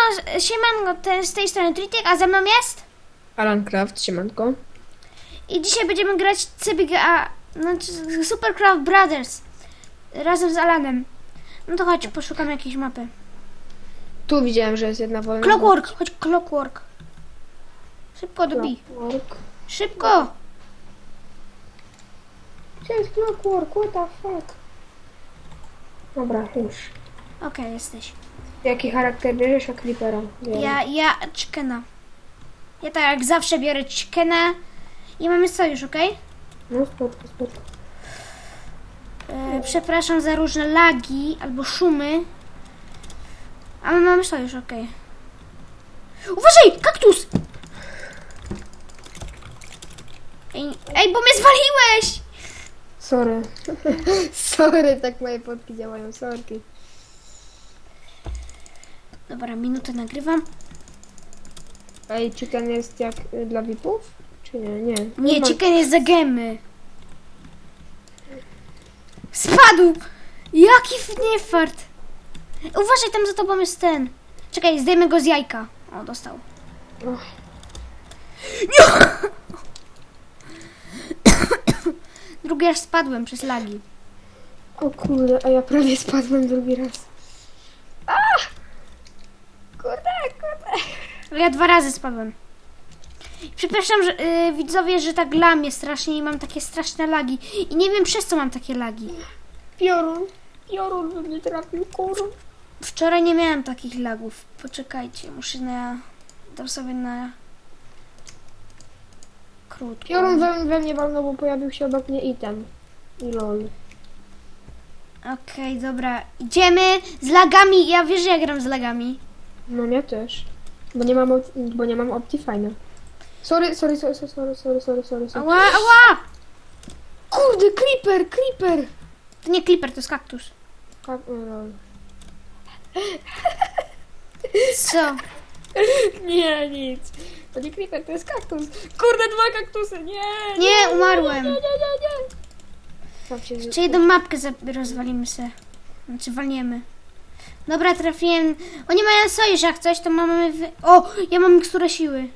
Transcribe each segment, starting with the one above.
Siema, siemanko, te, z tej strony Tritek, a ze mną jest? Alan Craft, siemanko. I dzisiaj będziemy grać CBGA, znaczy Supercraft Brothers, razem z Alanem. No to chodź, poszukam jakiejś mapy. Tu widziałem, że jest jedna wolna. Clockwork, chodź Clockwork. Szybko dobij. Clockwork. Szybko! Gdzie jest Clockwork? What the fuck? Dobra, już. Okej, jesteś. Jaki charakter bierzesz? A Creepera. Ja, ja chickena. Ja tak jak zawsze biorę chickena. I mamy sojusz, okej? No spoko, spoko. E, Przepraszam za różne lagi albo szumy. Ale mamy sojusz, okej. Uważaj! Kaktus! Ej, ej, bo mnie zwaliłeś! Sorry. Sorry, tak moje podki działają, sorki. Dobra, minutę nagrywam. Ej, czy ten jest jak y, dla VIP-ów? Czy nie? Nie. Nie, ma- chicken jest za gemy. Spadł! Jaki f- niefart! Uważaj, tam za tobą jest ten. Czekaj, zdejmę go z jajka. O, dostał. Och. Drugi raz spadłem przez lagi. O kurde, a ja prawie spadłem drugi raz. A! Kurde, kurde. Ale ja dwa razy spadłem. Przepraszam, że, yy, widzowie, że tak lamię strasznie i mam takie straszne lagi. I nie wiem przez co mam takie lagi. Piorun. Piorun by mnie trafił, kurde. Wczoraj nie miałem takich lagów. Poczekajcie, muszę na... Dam sobie na... Krótko. Piorun we, we mnie walnął, bo pojawił się obok mnie item. I lol. Okej, dobra. Idziemy z lagami. Ja wiesz, że ja gram z lagami. No ja też. Bo nie mam, bo nie mam Optifine. Sorry, sorry, sorry, sorry, sorry, sorry, sorry, sorry. sorry. Ała, ała! Kurde, Creeper, Creeper! To nie kliper, to jest kaktus. Tak, o. Co? Nie, nic. To nie Creeper, to jest kaktus. Kurde, dwa kaktusy, nie! Nie, umarłem. Nie, nie, nie, nie. Tam się Jeszcze jedną mapkę rozwalimy se. Znaczy walniemy. Dobra, trafiłem. Oni mają sojusz, jak coś, to mamy... Wy... O, ja mam miksturę siły.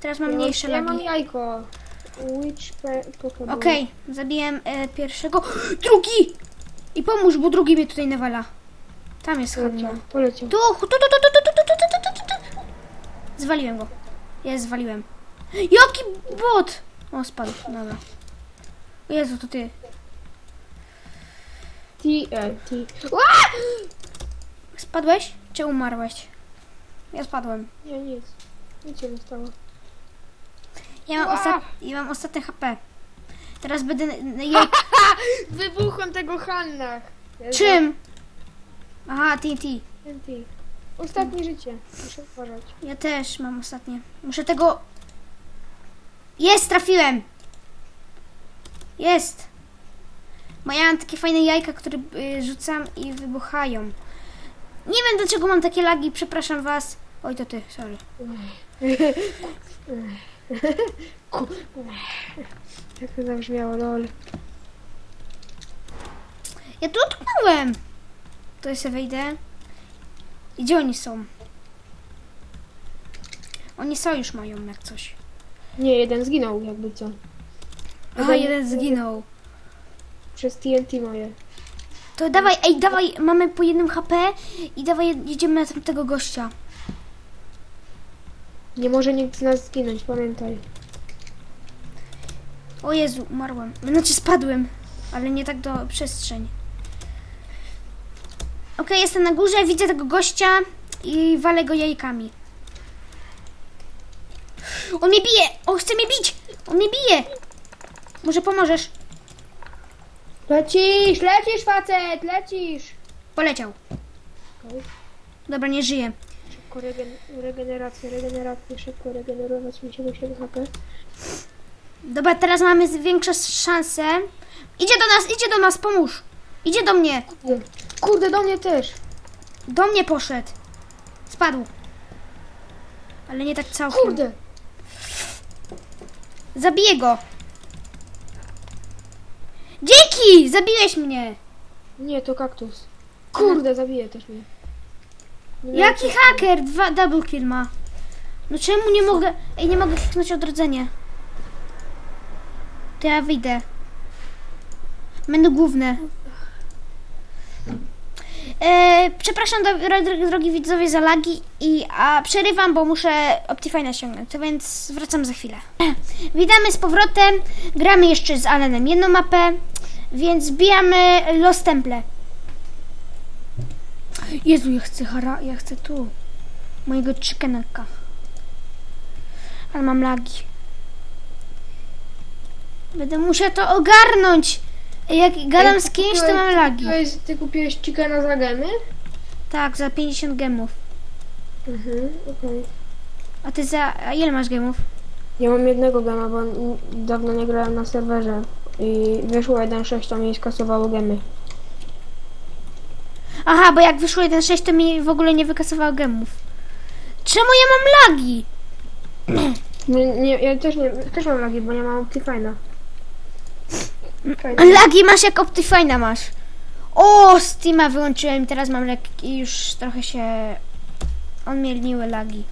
Teraz mam ja, mniejsze ja mam lagi. jajko. Witch pe- Pokeball. Okej, zabiłem e, pierwszego. Drugi! I pomóż, bo drugi mnie tutaj nawala. Tam jest Hanna. poleciał. Tu, tu, tu, tu, tu, tu, tu, tu, tu, tu, tu. Zwaliłem go. Jest, zwaliłem. Jaki bot! O, spadł, dobra. Jezu, to ty. T, e, T. Spadłeś? Czy umarłeś? Ja spadłem. Nie, nic. Nic się nie stało. Ja mam, Ła! ostat... ja mam ostatnie HP. Teraz będę... Jej... Wybuchłem tego Hannach. Czym? Aha, TNT. TNT. Ostatnie życie. Muszę uważać. Ja też mam ostatnie. Muszę tego... Jest, trafiłem! Jest! Bo ja mam takie fajne jajka, które y, rzucam i wybuchają. Nie wiem dlaczego mam takie lagi, przepraszam was. Oj, to ty, sorry. Jak to zabrzmiało, lol. Ja tu utknąłem! To ja sobie wejdę. I Gdzie oni są? Oni sojusz mają jak coś. Nie, jeden zginął, jakby co. Aha, jeden zginął. Przez TNT moje. To dawaj, ej, dawaj, mamy po jednym HP i dawaj, jedziemy na tamtego gościa. Nie może nikt z nas zginąć, pamiętaj. O Jezu, umarłem. Znaczy spadłem, ale nie tak do przestrzeń. Okej, jestem na górze, widzę tego gościa i walę go jajkami. On mnie bije! On chce mnie bić! On mnie bije! Może pomożesz? Lecisz, lecisz facet, lecisz! Poleciał. Dobra, nie żyje. Szybko regen regenerację, regenerację, szybko regenerować mi się do 7 HP. Dobra, teraz mamy większe szanse. Idzie do nas, idzie do nas, pomóż! Idzie do mnie! Kurde, Kurde, do mnie też! Do mnie poszedł. Spadł. Ale nie tak całkiem. Kurde! Zabiję go. Dzięki! Zabiłeś mnie. Nie, to kaktus. Kurde, zabije też mnie. Nie Jaki wiem, haker? Dwa double kill ma. No czemu nie mogę... Ej, nie mogę kliknąć odrodzenie. To ja wyjdę. Będę główne. E, przepraszam, do, dro- drogi widzowie, za lagi i a przerywam, bo muszę Optifine'a ściągnąć, więc wracam za chwilę. Witamy z powrotem. Gramy jeszcze z Allenem jedną mapę, więc bijamy Lost Temple. Jezu, ja chcę hara, ja chcę tu. Mojego chickeneka. Ale mam lagi. Będę musiała to ogarnąć. Jak gadam z kimś, to mam lagi. Kupiłeś, ty kupiłeś chickena za gemy? Tak, za 50 gemów. Mhm, okej. A ty za... A ile masz gemów? Ja mam jednego gema, bo n- dawno nie grałem na serwerze i wyszło 1.6, to mi skasowało gemy. Aha, bo jak wyszło 1.6, to mi w ogóle nie wykasowało gemów. Czemu ja mam lagi? Nie, nie, ja też, nie, też mam lagi, bo nie mam Optifine'a. Lagi masz jak Optifine'a masz. O, Steama wyłączyłem i teraz mam lekki już trochę się odmielniły lagi.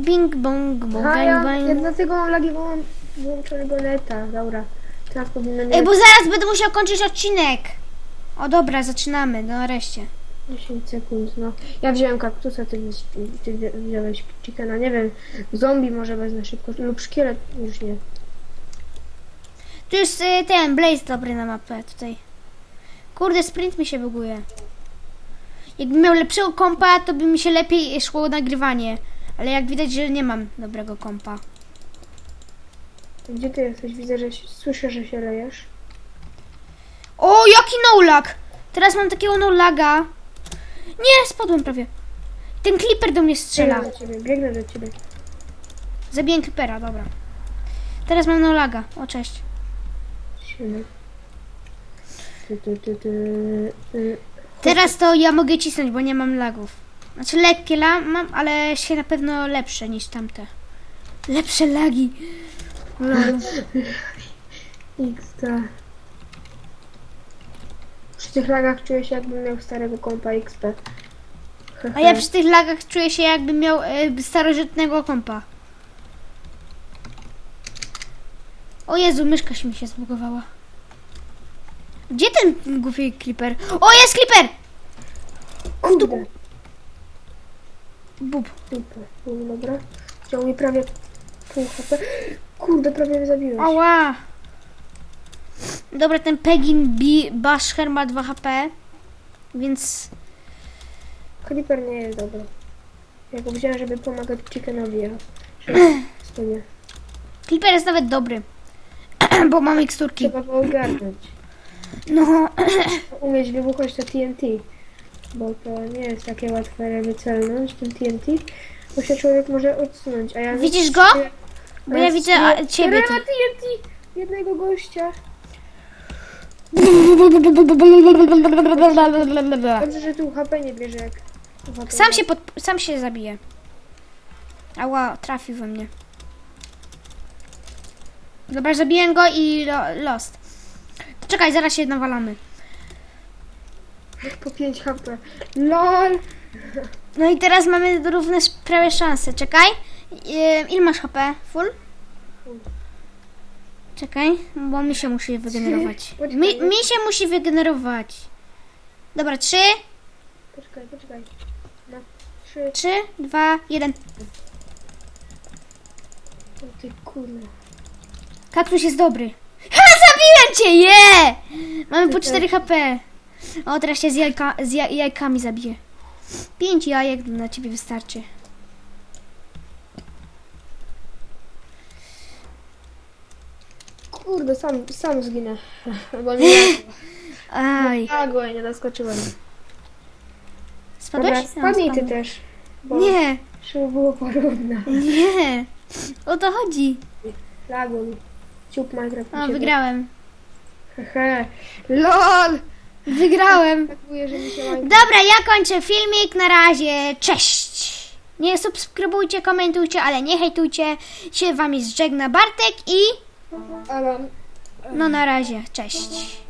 Bing bong bong A bang ja, ja bang. dlatego mam lagi, bo mam wyłączonego neta. Dobra, teraz powinno mieć Ej, bo zaraz będę musiał kończyć odcinek. O dobra, zaczynamy, no nareszcie. 10 sekund, no. Ja wziąłem kaktusa, ty, ty wzi- wziąłeś chickena, nie wiem, zombie może wezmę szybko, lub szkielet, już nie. Tu jest y, ten Blaze dobry na mapę tutaj. Kurde, sprint mi się buguje. Jakbym miał lepszego kompa, to by mi się lepiej szło nagrywanie. Ale jak widać, że nie mam dobrego kompa. Gdzie ty jesteś? Widzę, że się, słyszę, że się lejesz. O, jaki no-lag! Teraz mam takiego no-laga. Nie, spadłem prawie. Ten clipper do mnie strzela. Biegnę do ciebie, biegnę do ciebie. Zabiję clippera, dobra. Teraz mam no-laga. O, cześć. Ty, ty, ty, ty. Teraz to ja mogę cisnąć, bo nie mam lagów. Znaczy lekkie la mam, ale się na pewno lepsze niż tamte. Lepsze lagi. Lol. XD. Przy tych lagach czuję się jakbym miał starego kompa XP. A ja przy tych lagach czuję się jakbym miał e, starożytnego kompa. O Jezu, myszka się mi się zbugowała. Gdzie ten głupi creeper? O, jest creeper! Kurde. Bub. No, dobra. Chciał mi prawie pół HP. Kurde, prawie mnie zabiłeś. Ała! Dobra, ten Pegin B Basher ma 2 HP, więc Creeper nie jest dobry. Ja go wziąłem, żeby pomagać chickenowi, a. Clipper jest nawet dobry, bo ma miksturki. Trzeba go ogarnąć. No, Umieć wybuchać to TNT. Bo to nie jest takie łatwe wycelnąć tym TNT. Bo się człowiek może odsunąć. A ja widzisz go? Bo ja widzę a, ciebie tu. TNT! Jednego gościa. Dobrze, że tu HP nie bierze jak. Sam się, pod, sam się zabije. Ała, trafił we mnie. Dobra, zabiję go i lo, lost. To czekaj, zaraz się nawalamy. Po 5 HP. LOL! No i teraz mamy równe prawie szanse. Czekaj. Yy, ile masz HP? Full? Czekaj, bo mi się musi wygenerować. Mi, mi się musi wygenerować. Dobra, trzy, Poczekaj, poczekaj. Na 3. trzy, dwa, jeden. O ty kurde. Kaktus jest dobry. Ha, zabiłem cię, je! Mamy po Ty 4 HP. O, teraz się z, jajka, z jaj, jajkami zabiję. 5 jajek na ciebie wystarczy. Kurde, sam, sam zginę. Bo nie Aj, nagło nie doskoczyłem. spadłeś? Dobra, spadnij ty też. Nie, Żeby było porówno. nie. O to chodzi. Lagło mi. Ciup Minecraft. O, wygrałem. Hehe. LOL! Wygrałem. Atakuje, że mi się Minecraft... Dobra, ja kończę filmik. Na razie. Cześć. Nie subskrybujcie, komentujcie, ale nie hejtujcie. Się wami żegna Bartek i Alan. no na razie. Cześć.